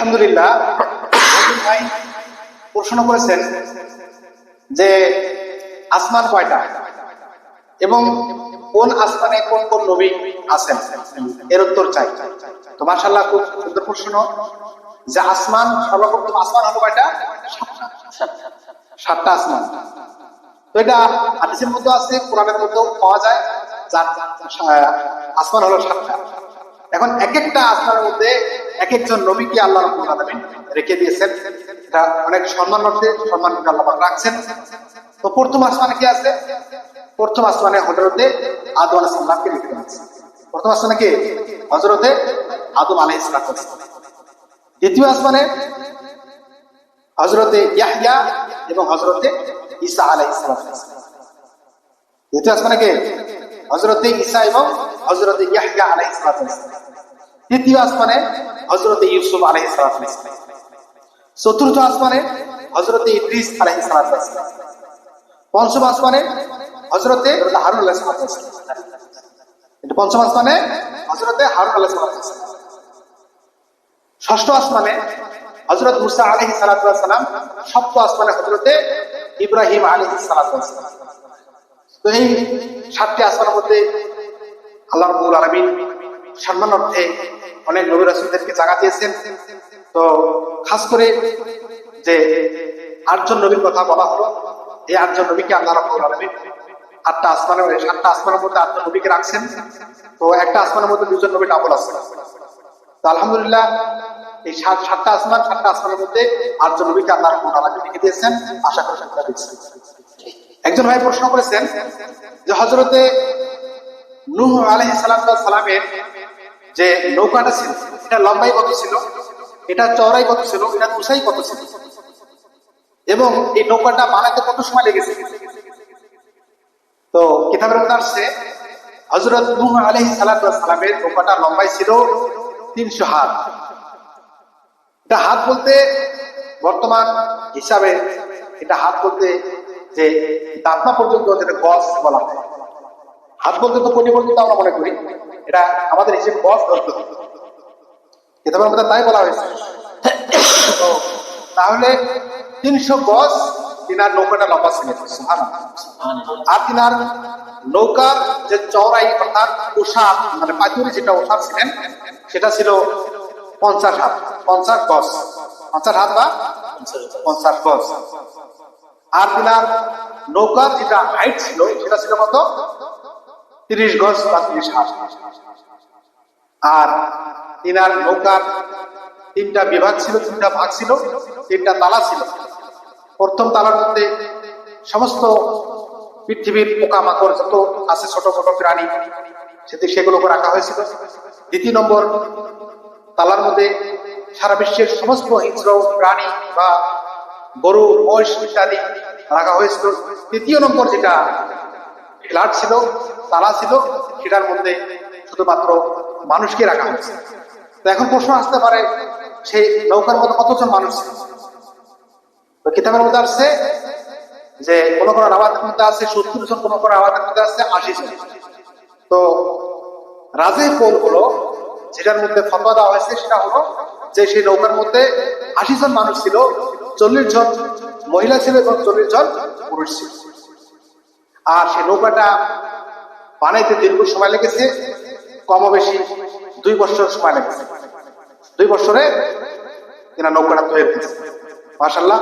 আলহামদুলিল্লাহ ভাই প্রশ্ন করেছেন যে আসমান কয়টা এবং কোন আসমানে কোন কোন নবী আছেন এর উত্তর চাই। তো মার্শাল্লাহ খুব সুন্দর প্রশ্ন। যে আসমান, সর্বপ্রথম আসমান হলো কয়টা? সাতটা। আসমান। তো এটা হাদিসের মধ্যে আছে, কোরআনের মধ্যেও পাওয়া যায়, যার আসমান হলো সাতটা। এখন এক একটা আসমানের মধ্যে এক একজন নবীকে আল্লাহ রাব্বুল আলামিন রেখে দিয়েছেন। এটা অনেক সম্মান অর্থে সম্মান আল্লাহ রাখছেন। তো প্রথম আসমানে কি আছে? প্রথম আসমানে হজরতে আদম আলাইহিস সালামকে রেখে দিয়েছে প্রথম আসমানে কি? হজরতে আদম আলাইহিস সালাম দ্বিতীয় আসমানে হজরতে ইয়াহইয়া এবং হজরতে ঈসা আলাইহিস সালাম দ্বিতীয় আসমানে কে? হজরতে ঈসা এবং হজরতে ইয়াহইয়া আলাইহিস সালাম তৃতীয় আসমানে হজরতে ইউসুফ আলাইহিস সালাম। চতুর্থ আসমানে হজরতে ইদ্রিস আলাইহিস সালাম। পঞ্চম আসমানে হজরতে হারুন সালাম। এটা পঞ্চম আসমানে হজরতে হারুন সালাম। ষষ্ঠ আসমানে হজরত মুসা আলহি সালাম সপ্ত আসমানে হজরতে ইব্রাহিম আলহি সালাম তো এই সাতটি আসমানের মধ্যে আল্লাহ রবুল আলমিন সম্মান অর্থে অনেক নবী রাসুলদেরকে জায়গা দিয়েছেন। তো খাস করে যে আটজন নবীর কথা বলা হলো, এই আটজন নবীকে আল্লাহ রবুল আলমিন আটটা আসমানের সাতটা আসমানের মধ্যে আটজন নবীকে রাখছেন। তো একটা আসমানের মধ্যে দুজন নবী ডাবল আছে। তো আলহামদুলিল্লাহ, এই সাত সাতটা আসমান, সাতটা আসমানের মধ্যে আটজন নবীকে আল্লাহ রহমান আলাকে লিখে দিয়েছেন। আশা করি সেটা দিচ্ছেন একজন ভাই প্রশ্ন করেছেন যে হজরতে নূহ আলহি সালাম সালামের যে নৌকাটা ছিল, এটা লম্বাই কত ছিল, এটা চওড়াই কত ছিল, এটা উঁচাই কত ছিল। এবং এই নৌকাটা বানাতে কত সময় লেগেছে? তো কিতাবের মধ্যে আসছে হজরত আলহি সালামের নৌকাটা লম্বাই ছিল তিনশো হাত। এটা হাত বলতে বর্তমান হিসাবে এটা হাত বলতে যে দাঁতনা পর্যন্ত যেটা গছ বলা হয়। হাত বলতে তো কোটি পর্যন্ত আমরা মনে করি। এটা আমাদের হিসেবে গছ ধরতে। কিতাবের মধ্যে তাই বলা হয়েছে। তাহলে তিনশো গজ তিনার নৌকাটা লম্বা ছিল। আর তিনার নৌকার যে চওড়াই অর্থাৎ ওষার মানে পাথুরি যেটা ওষার ছিলেন, সেটা ছিল পঞ্চাশ হাত। পঞ্চাশ গজ পঞ্চাশ হাত বা পঞ্চাশ গজ আর তিনার নৌকার যেটা হাইট ছিল, সেটা ছিল কত? তিরিশ গজ বা তিরিশ হাত। আর তিনার নৌকার তিনটা বিভাগ ছিল, তিনটা ভাগ ছিল, তিনটা তালা ছিল। প্রথম তালার মধ্যে সমস্ত পৃথিবীর পোকামাকড় যত আছে, ছোট ছোট প্রাণী, সেটি সেগুলোকে রাখা হয়েছিল। দ্বিতীয় নম্বর তালার মধ্যে সারা বিশ্বের সমস্ত হিংস্র প্রাণী বা গরু, মহিষ ইত্যাদি রাখা হয়েছিল। তৃতীয় নম্বর যেটা ফ্ল্যাট ছিল তালা ছিল, সেটার মধ্যে শুধুমাত্র মানুষকে রাখা হয়েছে। তো এখন প্রশ্ন আসতে পারে, সেই নৌকার মধ্যে কতজন মানুষ? ছিল কিতাবের মধ্যে আসছে যে, কোন কোন রাওয়াতের মধ্যে আছে সত্তর জন কোন কোন রাওয়াতের মধ্যে আছে আশি জন। তো রাজে কোল হলো, যেটার মধ্যে ফতোয়া দেওয়া হয়েছে, সেটা হলো যে, সেই নৌকার মধ্যে আশি জন মানুষ ছিল, চল্লিশ জন মহিলা ছিল এবং চল্লিশ জন পুরুষ ছিল। আর সেই নৌকাটা বানাইতে দীর্ঘ সময় লেগেছে কম বেশি দুই বছর সময় লেগেছে। দুই বছরে কিনা নৌকাটা তৈরি হয়েছে মাসাল্লাহ